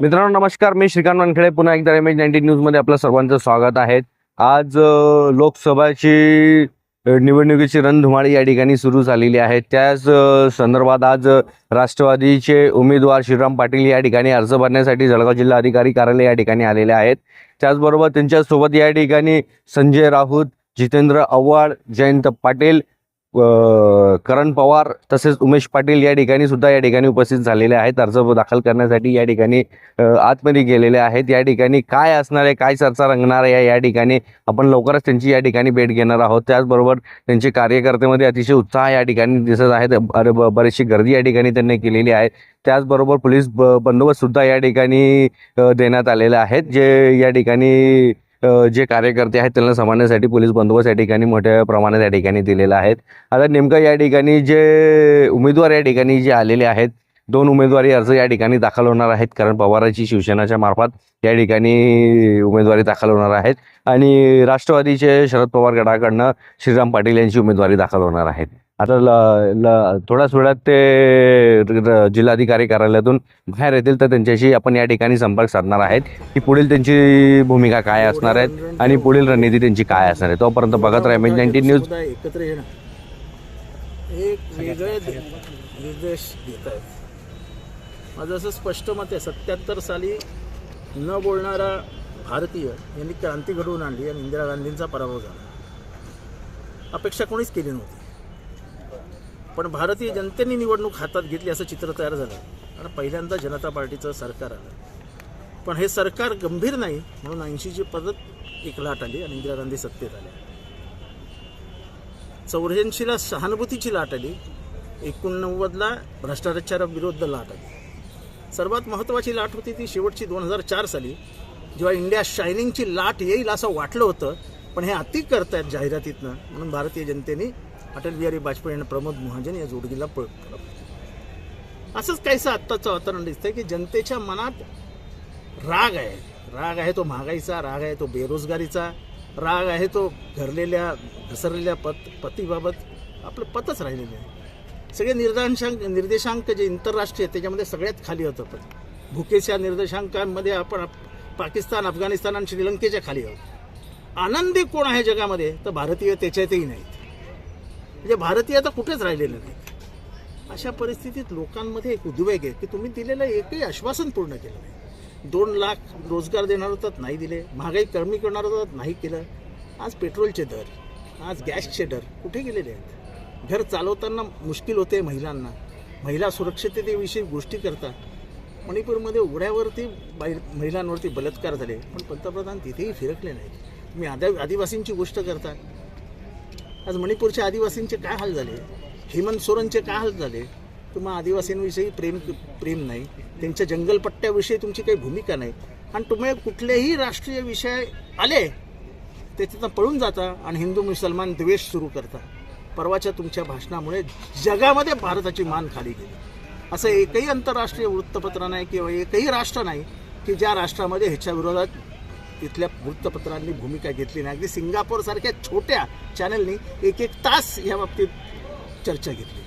मित्रांनो नमस्कार. मी श्रीकांत वानखेडे. पुन्हा एकदा एम एच न्यूजमध्ये आपलं सर्वांचं स्वागत आहे. आज लोकसभाची निवडणुकीची रणधुमाळी या ठिकाणी सुरू झालेली आहे. त्याच संदर्भात आज राष्ट्रवादीचे उमेदवार श्रीराम पाटील या ठिकाणी अर्ज भरण्यासाठी जळगाव जिल्हा अधिकारी कार्यालय या ठिकाणी आलेले आहेत. त्याचबरोबर त्यांच्यासोबत या ठिकाणी संजय राऊत जितेंद्र आव्हाड जयंत पाटील करण पवार तसेच उमेश पाटील या ठिकाणी सुद्धा या ठिकाणी उपस्थित झालेले आहेत. अर्ज दाखल करण्यासाठी या ठिकाणी आतमध्ये गेलेले आहेत. या ठिकाणी काय असणार आहे काय चर्चा रंगणार आहे या ठिकाणी आपण लवकरच त्यांची या ठिकाणी भेट घेणार आहोत. त्याचबरोबर त्यांचे कार्यकर्त्यामध्ये अतिशय उत्साह या ठिकाणी दिसत आहेत. ब- बरीचशी गर्दी या ठिकाणी त्यांनी केलेली आहे. त्याचबरोबर पोलीस ब- या ठिकाणी देण्यात आलेले आहेत जे या ठिकाणी जे कार्यकर्ते आहेत त्यांना सांभाळण्यासाठी पोलीस बंदोबस्त या ठिकाणी मोठ्या प्रमाणात या ठिकाणी दिलेला आहे. आता नेमकं या ठिकाणी जे उमेदवार या ठिकाणी जे आलेले आहेत दोन उमेदवारी अर्ज या ठिकाणी दाखल होणार आहेत कारण पवारांची शिवसेनाच्या मार्फत या ठिकाणी उमेदवारी दाखल होणार आहेत. आणि राष्ट्रवादीचे शरद पवार गटाकडनं श्रीराम पाटील यांची उमेदवारी दाखल होणार आहेत. आता ल ल थोड्याच वेळात ते जिल्हाधिकारी कार्यालयातून बाहेर येतील तर त्यांच्याशी आपण या ठिकाणी संपर्क साधणार आहेत की पुढील त्यांची भूमिका काय असणार आहेत आणि पुढील रणनीती त्यांची काय असणार आहे. तोपर्यंत बघत राहा एम नाईन्टीन न्यूज. एकत्र येणं. एक वेगळे निर्देश देत आहेत. माझं असं स्पष्ट मत आहे सत्याहत्तर साली न बोलणारा भारतीय यांनी क्रांती घडवून आणली आणि इंदिरा गांधींचा पराभव झाला. अपेक्षा कोणीच केली नव्हती. पण भारतीय जनतेने निवडणूक हातात घेतली असं चित्र तयार झालं. आणि पहिल्यांदा जनता पार्टीचं सरकार आलं. पण हे सरकार गंभीर नाही म्हणून ऐंशीची पद्धत एक लाट आली आणि इंदिरा गांधी सत्तेत आल्या. चौऱ्याऐंशीला सहानुभूतीची लाट आली एकोणनव्वदला भ्रष्टाचाराविरुद्ध लाट आली. सर्वात महत्त्वाची लाट होती ती शेवटची दोन हजार चार साली जेव्हा इंडिया शायनिंगची लाट येईल असं वाटलं होतं पण हे अति करतायत जाहिरातीतनं म्हणून भारतीय जनतेने अटल बिहारी वाजपेयी आणि प्रमोद महाजन या जोडगीला पळ असंच काहीसं आत्ताचं वातावरण दिसतंय की जनतेच्या मनात राग आहे. राग आहे तो महागाईचा राग आहे तो बेरोजगारीचा राग आहे तो घरलेल्या घसरलेल्या पत पतीबाबत आपलं पतच राहिलेलं आहे. सगळे निर्देशांक निर्देशांक जे आंतरराष्ट्रीय त्याच्यामध्ये सगळ्यात खाली होतं पत. भुकेच्या निर्देशांकांमध्ये आपण पाकिस्तान अफगाणिस्तान आणि श्रीलंकेच्या खाली आहोत. आनंदी कोण आहे जगामध्ये? तर भारतीय त्याच्यातही नाहीत. म्हणजे भारतीय आता कुठेच राहिलेले नाहीत. अशा परिस्थितीत लोकांमध्ये एक उद्वेग आहे की तुम्ही दिलेलं एकही आश्वासन पूर्ण केलं नाही. दोन लाख रोजगार देणार होतात नाही दिले. महागाई कमी करणार होतात नाही केलं. आज पेट्रोलचे दर आज गॅसचे दर कुठे गेलेले आहेत? घर चालवताना मुश्किल होते महिलांना. महिला सुरक्षिततेविषयी गोष्टी करतात. मणिपूरमध्ये उघड्यावरती बाई- महिलांवरती बलात्कार झाले. पण पंतप्रधान तिथेही फिरकले नाहीत. तुम्ही आदा आदिवासींची गोष्ट करता. आज मणिपूरच्या आदिवासींचे काय हाल झाले? हेमंत सोरेनचे काय हाल झाले? तुम्हा आदिवासींविषयी प्रेम प्रेम नाही. त्यांच्या जंगलपट्ट्याविषयी तुमची काही भूमिका नाही. आणि तुम्ही कुठलेही राष्ट्रीय विषय आले ते तिथं पळून जाता आणि हिंदू मुसलमान द्वेष सुरू करता. परवाच्या तुमच्या भाषणामुळे जगामध्ये भारताची मान खाली गेली. असं एकही आंतरराष्ट्रीय वृत्तपत्र नाही किंवा एकही राष्ट्र नाही की ज्या राष्ट्रामध्ये ह्याच्या विरोधात तिथल्या वृत्तपत्रांनी भूमिका घेतली नाही. अगदी सिंगापूरसारख्या छोट्या चॅनलनी एक एक तास या बाबतीत चर्चा घेतली.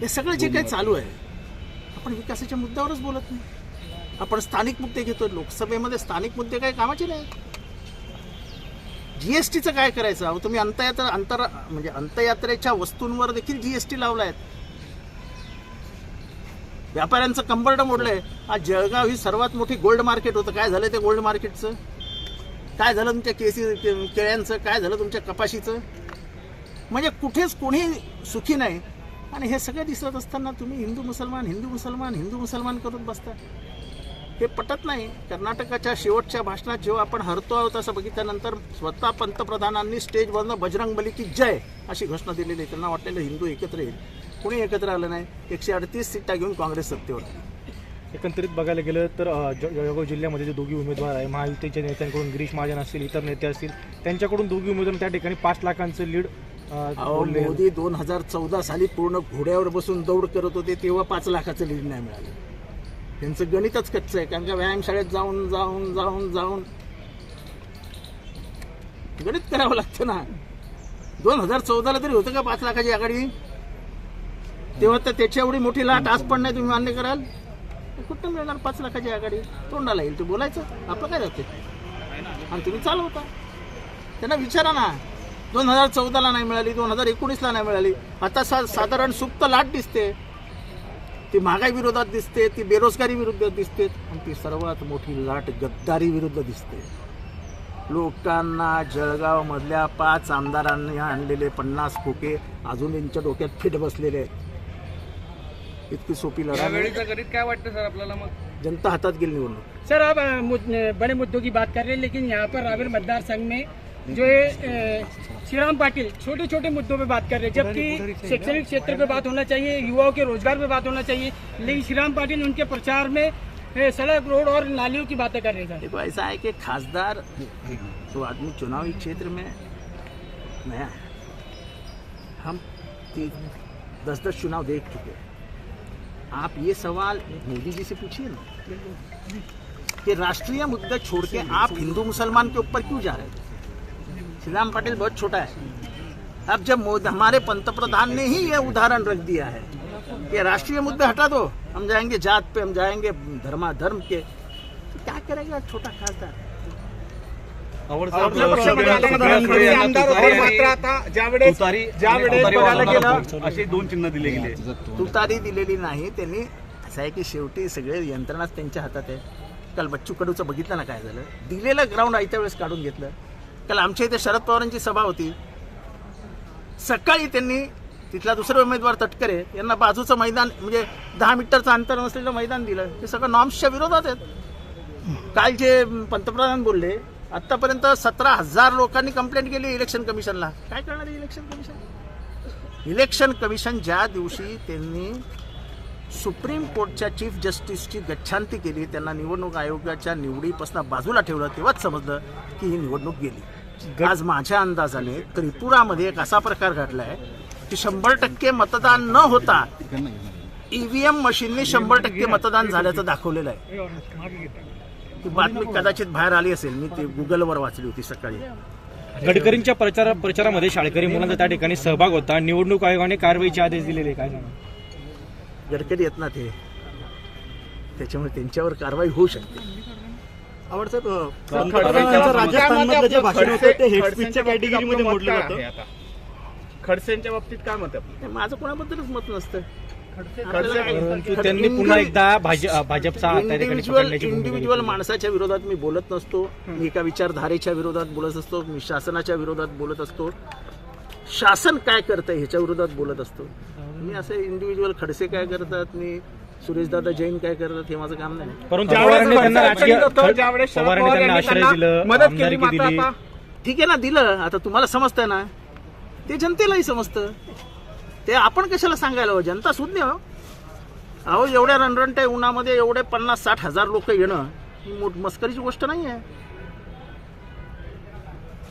हे सगळं जे काही चालू आहे आपण विकासाच्या मुद्द्यावरच बोलत नाही. आपण स्थानिक मुद्दे घेतो लोकसभेमध्ये स्थानिक मुद्दे काही कामाचे नाही जीएसटीचं काय करायचं? अहो तुम्ही अंतयात्रा अंतर म्हणजे अंतयात्रेच्या वस्तूंवर देखील जीएसटी लावलाय. व्यापाऱ्यांचं कंबरडं मोडलंय. आज जळगाव ही सर्वात मोठी गोल्ड मार्केट होतं. काय झालं ते गोल्ड मार्केटचं? काय झालं तुमच्या केसी के- केळ्यांचं? काय झालं तुमच्या कपाशीचं? म्हणजे कुठेच कोणी सुखी नाही. आणि हे सगळं दिसत असताना तुम्ही हिंदू मुसलमान हिंदू मुसलमान हिंदू मुसलमान करत बसता. हे पटत नाही. कर्नाटकाच्या शेवटच्या भाषणात जेव्हा आपण हरतो आहोत असं बघितल्यानंतर स्वतः पंतप्रधानांनी स्टेजवरनं बजरंग बली की जय अशी घोषणा दिलेली आहे. त्यांना वाटलेलं हिंदू एकत्र येईल. कोणी एकत्र आलं नाही? एकशे अडतीस सीटा घेऊन काँग्रेस सत्तेवर. आली एकंदरीत बघायला गेलं तर ज- जळगाव जिल्ह्यामध्ये जे दोघी उमेदवार आहे महायुतीच्या नेत्यांकडून गिरीश महाजन असतील इतर नेते असतील त्यांच्याकडून दोघी उमेदवार त्या ठिकाणी पाच लाखांचं लीड अहो. मोदी दोन हजार चौदा साली पूर्ण घोड्यावर बसून दौड करत होते तेव्हा पाच लाखाचं लीड नाही मिळालं. त्यांचं गणितच कच्चं आहे कारण का व्यायामशाळेत जाऊन जाऊन जाऊन जाऊन. गणित करावं लागतं ना. दोन हजार चौदाला तरी होतं का पाच लाखाची आघाडी? तेव्हा तर त्याच्या एवढी मोठी लाट आज पण नाही तुम्ही मान्य कराल. कुठं मिळणार पाच लाखाची आघाडी? तोंडाला येईल ते बोलायचं. आपलं काय जाते? आणि तुम्ही चालवता. त्यांना विचारा ना. दोन हजार चौदाला नाही मिळाली दोन हजार एकोणीसला नाही मिळाली. आता सा साधारण सुप्त लाट दिसते. ती महागाई विरोधात दिसते ती बेरोजगारी विरुद्ध दिसते. आणि ती सर्वात मोठी लाट गद्दारी विरुद्ध दिसते. लोकांना जळगावमधल्या पाच आमदारांनी आणलेले पन्नास खोके अजून यांच्या डोक्यात फिट बसलेले आहेत. इतकी सोपी काय वाटतं सर आपल्याला मग? जनता हातात गेली निवडणूक. सर आप अ, मुद- बड़े मुद्दों की बात कर रहे हैं लेकिन यहाँ पर रावेर मतदार संघ में जो है अ, श्रीराम पाटिल छोटे छोटे मुद्दों पे बात कर रहे हैं जबकि शैक्षणिक क्षेत्र पे बात होना चाहिए युवाओं के रोज़गार पे बात होना चाहिए लेकिन श्रीराम पाटिल उनके प्रचार में अ, सड़क रोड और नालियों की बातें कर रहे हैं सर। देखो ऐसा है कि खासदार तो आदमी चुनावी क्षेत्र में नया है। हम दस दस चुनाव देख चुके हैं। आप ये सवाल मोदी जी से पूछिए ना। कि राष्ट्रीय मुद्दे छोड़ के आप हिंदू मुसलमान के ऊपर क्यों जा रहे हैं? श्रीराम पाटिल बहुत छोटा है। अब जब हमारे पंतप्रधान ने ही ये उदाहरण रख दिया है कि राष्ट्रीय मुद्दे हटा दो, हम जाएँगे जात पे, हम जाएँगे धर्मा धर्म के। तो क्या करेगा छोटा खासदार? असे दोन चिन्ह दिले गेले. तुतारी दिलेली नाही त्यांनी असं आहे की शेवटी सगळे यंत्रणाच त्यांच्या हातात आहे. काल बच्चू कडूचं बघितलं ना काय झालं? दिलेलं ग्राउंड आयत्या वेळेस काढून घेतलं. काल आमच्या इथे शरद पवारांची सभा होती. सकाळी त्यांनी तिथला दुसरा उमेदवार तटकरे यांना बाजूचं मैदान म्हणजे दहा मीटरचं अंतर नसलेलं मैदान दिलं. हे सगळं नॉर्म्सच्या विरोधात आहेत. काल जे पंतप्रधान बोलले आतापर्यंत सतरा हजार लोकांनी कंप्लेंट केली इलेक्शन कमिशनला काय करणार आहे इलेक्शन कमिशन इलेक्शन कमिशन ज्या दिवशी त्यांनी सुप्रीम कोर्टच्या चीफ जस्टिसची गच्छांती केली त्यांना निवडणूक आयोगाच्या निवडीपासून बाजूला ठेवलं तेव्हाच समजलं की ही निवडणूक गेली. आज माझ्या अंदाजाने त्रिपुरामध्ये एक असा प्रकार घडलाय की शंभर टक्के मतदान न होता ईव्हीएम मशीनने शंभर टक्के मतदान झाल्याचं दाखवलेलं आहे. ती बातमी कदाचित बाहेर आली असेल. मी ती गुगलवर वाचली होती सकाळी. गडकरींच्या प्रचार प्रचारामध्ये शाळकरी मुलांचा त्या ठिकाणी सहभाग होता. निवडणूक आयोगाने कारवाईचे आदेश दिलेले काय सांगा? गडकरी येत ना ते. त्याच्यामुळे त्यांच्यावर कारवाई होऊ शकते. राजस्थानमधलं जे भाषण होतं ते हेट स्पीचच्या कॅटेगरीमध्ये मोडलं जातं. खडसेंच्या बाबतीत काय मत आपलं? माझं कोणाबद्दलच मत नसतं. परंतु त्यांनी पुन्हा एकदा भाज- भाजपचा त्या ठिकाणी इंडिव्हिज्युअल. माणसाच्या विरोधात मी बोलत नसतो. मी एका विचारधारेच्या विरोधात बोलत असतो. मी शासनाच्या विरोधात बोलत असतो. शासन काय करतंय ह्याच्या विरोधात बोलत असतो. मी असे इंडिव्हिज्युअल खडसे काय करतात? मी सुरेशदादा जैन काय करतात हे माझं काम नाही. परंतु मदत केली ठीक आहे ना दिलं. आता तुम्हाला समजतंय ना. ते जनतेलाही समजतं. ते आपण कशाला सांगायला हवं जनता सुज्ञ हो. अहो एवढ्या रणरणट्या उन्हामध्ये एवढे पन्नास साठ हजार लोक येणं ही मोठ मस्करीची गोष्ट नाही आहे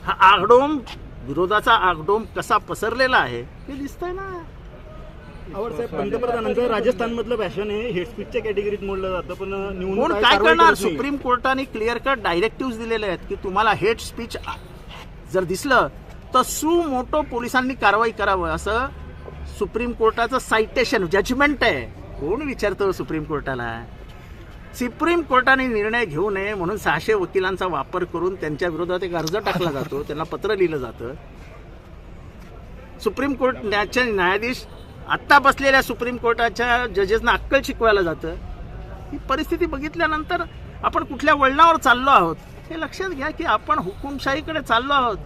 हा आगडोम विरोधाचा आगडोम कसा पसरलेला आहे हे दिसतंय ना. आवड साहेब पंतप्रधानांचं राजस्थानमधलं भाषण हे हेट स्पीचच्या कॅटेगरीत मोडलं जातं पण कोण काय करणार. सुप्रीम कोर्टाने क्लिअर कट डायरेक्टिव्ह दिलेले आहेत की तुम्हाला हेट स्पीच जर दिसलं तर सु मोठो पोलिसांनी कारवाई करावं असं सुप्रीम कोर्टाचं सायटेशन जजमेंट आहे. कोण विचारतो सुप्रीम कोर्टाला? सुप्रीम कोर्टाने निर्णय घेऊ नये म्हणून सहाशे वकिलांचा वापर करून त्यांच्या विरोधात एक अर्ज टाकला जातो त्यांना पत्र लिहिलं जातं. सुप्रीम कोर्ट न्यायाच्या न्यायाधीश आत्ता बसलेल्या सुप्रीम कोर्टाच्या जजेसना अक्कल शिकवायला जातं. ही परिस्थिती बघितल्यानंतर आपण कुठल्या वळणावर चाललो आहोत? हे लक्षात घ्या की आपण हुकुमशाहीकडे चाललो आहोत.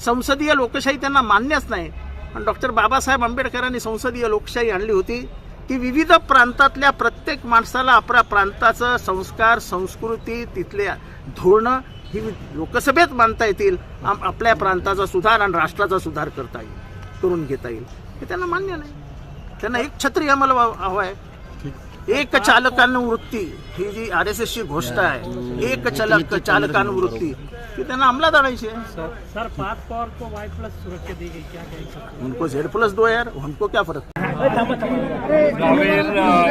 संसदीय लोकशाही त्यांना मान्यच नाही. पण डॉक्टर बाबासाहेब आंबेडकरांनी संसदीय लोकशाही आणली होती. की विविध प्रांतातल्या प्रत्येक माणसाला आपल्या प्रांताचं संस्कार संस्कृती तिथले धोरणं ही लोकसभेत मानता येतील आम- आपल्या प्रांताचा सुधार आणि राष्ट्राचा सुधार करता येईल करून घेता येईल. हे त्यांना मान्य नाही. त्यांना एक छत्री अंमल हवा आहे. एक चालकानुवृत्ती ही जी आर एस एसची घोषणा आहे एक चालक चालकानुवृत्ती ती त्यांना अंमलात आणायची सर पार्थ पवार को वाई प्लस सुरक्षा दी गई क्या कहेंगे उनको झेड प्लस दो यार हमको क्या फरक? रावेर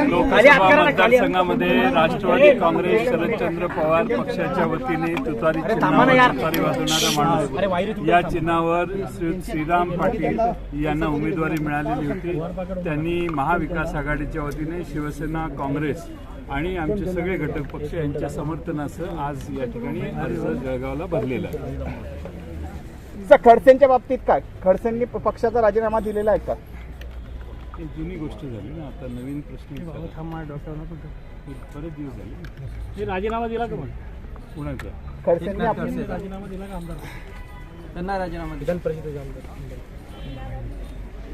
लोकसभा मतदारसंघामध्ये राष्ट्रवादी काँग्रेस शरदचंद्र पवार पक्षाच्या वतीने तुतारी चिन्हावर तुतारी वाजवणारा माणूस. या चिन्हावर श्री श्रीराम पाटील यांना उमेदवारी मिळालेली होती. त्यांनी महाविकास आघाडीच्या वतीने शिवसेना काँग्रेस आणि आमचे सगळे घटक पक्ष यांच्या समर्थनासह आज या ठिकाणी अर्ज जळगावला भरलेला आहे. खडसेंच्या बाबतीत काय? खडसेंनी पक्षाचा राजीनामा दिलेला आहे का? ही जुनी गोष्ट झाली ना आता नवीन प्रश्न विचारला. बरेच दिवस झाले. राजीनामा दिला का पण कुणाचा? खडसेंनी आपली राजीनामा दिला का आमदार? त्यांना राजीनामा विधान परिषदेचे आमदार.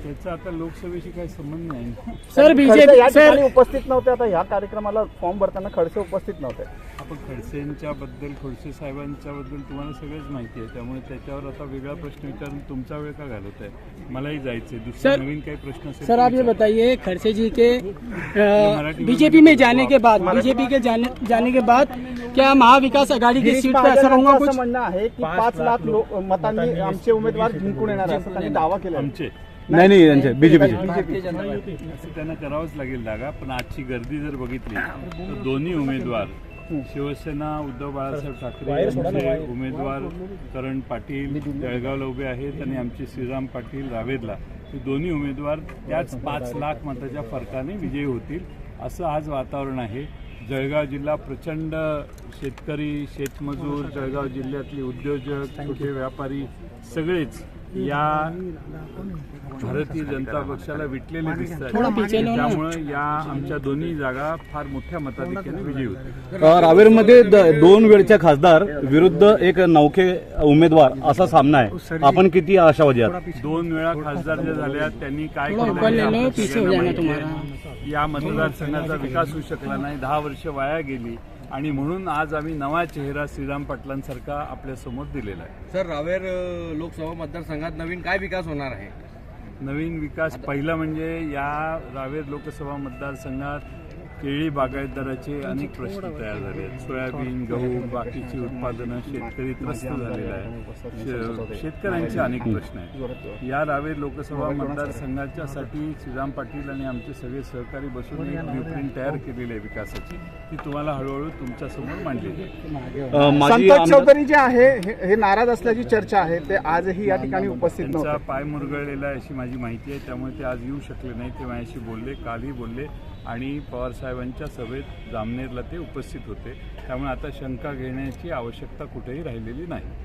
त्याचा आता लोकसभेशी काही संबंध नाही सर खडसे बीजेपी या ठिकाणी सर उपस्थित नव्हते. आता ह्या कार्यक्रमाला फॉर्म भरताना खडसे उपस्थित नव्हते. आपण खडसेंच्या बद्दल खडसे साहेबांच्या बद्दल तुम्हाला सगळंच माहिती आहे. त्यामुळे त्याच्यावर आता वेगळा प्रश्न विचारून तुमचा वेळ का घालवत आहे? मलाही जायचंय. दुसरा सर- नवीन काही प्रश्न असेल सर आप ये विचारा. बताइए खड़से जी के बीजेपी में जाने के बाद बीजेपी के जाने जाने के बाद क्या महाविकास आघाड़ी की सीट पर असर होगा महाजनांचं कुछ? असं म्हणणं आहे की पाच लाख लो- मतांनी आमचे उमेदवार जिंकून येणार असं त्यांनी दावा केला. आमचे. नाही नाही त्यांचे बीजेपीचे असं त्यांना करावंच लागेल जागा पण आजची गर्दी जर बघितली तर दोन्ही उमेदवार शिवसेना उद्धव बाळासाहेब ठाकरे यांचे उमेदवार करण पाटील जळगावला उभे आहेत आणि आमचे श्रीराम पाटील रावेरला. हे दोन्ही उमेदवार त्याच पाच लाख मताच्या फरकाने विजयी होतील असं आज वातावरण आहे. जळगाव जिल्हा प्रचंड शेतकरी शेतमजूर जळगाव जिल्ह्यातले उद्योजक छोटे व्यापारी सगळेच या भारतीय जनता पक्षाला विटलेले दिसतात त्यामुळे या आमच्या दोन्ही जागा फार मोठ्या मताधिक्याने विजयी होतील रावेरमध्ये दोन वेळचे खासदार विरुद्ध एक नौखे उमेदवार असा सामना आहे. आपण किती आशावादी आहात? दोन वेळा खासदार ज्या झाल्या त्यांनी काय केलं. या मतदारसंघाचा विकास होऊ शकला नाही. दहा वर्ष वाया गेली. आणि म्हणून आज आम्ही नवा चेहरा श्रीराम पाटलांसारखा आपल्यासमोर दिलेला आहे. सर रावेर लोकसभा मतदारसंघात नवीन काय विकास होणार आहे? नवीन विकास पहिला म्हणजे या रावेर लोकसभा मतदारसंघात केळी बागायतदाराचे अनेक प्रश्न तयार झाले आहेत. सोयाबीन गहू बाकीची उत्पादनं शेतकरी त्रस्त झालेला आहे शेतकऱ्यांचे अनेक प्रश्न आहेत. या रावेर लोकसभा मतदारसंघाच्यासाठी श्रीराम पाटील आणि आमचे सगळे सहकारी बसून एक ब्ल्यूप्रिंट तयार केलेली आहे विकासाची. ती तुम्हाला हळूहळू तुमच्यासमोर मांडलेली आहे. अ, माजी संतोष चौधरी जे आहे हे हे नाराज असल्याची चर्चा आहे. ते आजही या ठिकाणी उपस्थित त्यांचा पाय मुरगळलेला आहे अशी माझी माहिती आहे. त्यामुळे ते आज येऊ शकले नाही. ते माझ्याशी बोलले कालही बोलले. आणि पवारसाहेबांच्या सभेत जामनेरला ते उपस्थित होते. त्यामुळे आता शंका घेण्याची आवश्यकता कुठेही राहिलेली नाही.